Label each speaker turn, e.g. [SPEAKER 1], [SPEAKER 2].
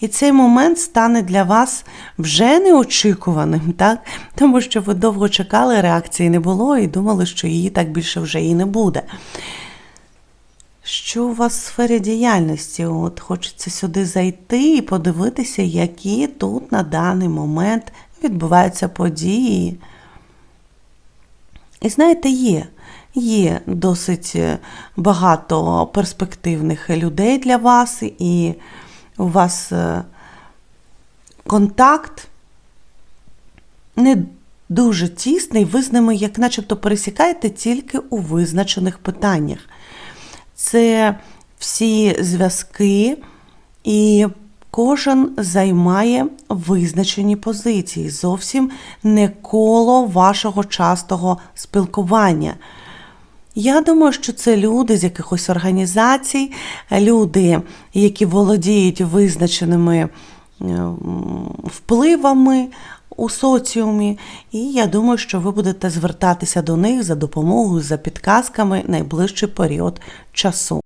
[SPEAKER 1] І цей момент стане для вас вже неочікуваним, так? тому що ви довго чекали, реакції не було і думали, що її так більше вже і не буде. Що у вас в сфері діяльності? От хочеться сюди зайти і подивитися, які тут на даний момент відбуваються події. І знаєте, є. Є досить багато перспективних людей для вас, і у вас е, контакт не дуже тісний, ви з ними, як начебто, пересікаєте тільки у визначених питаннях. Це всі зв'язки, і кожен займає визначені позиції, зовсім не коло вашого частого спілкування. Я думаю, що це люди з якихось організацій, люди, які володіють визначеними ем, впливами у соціумі. І я думаю, що ви будете звертатися до них за допомогою, за підказками найближчий період часу.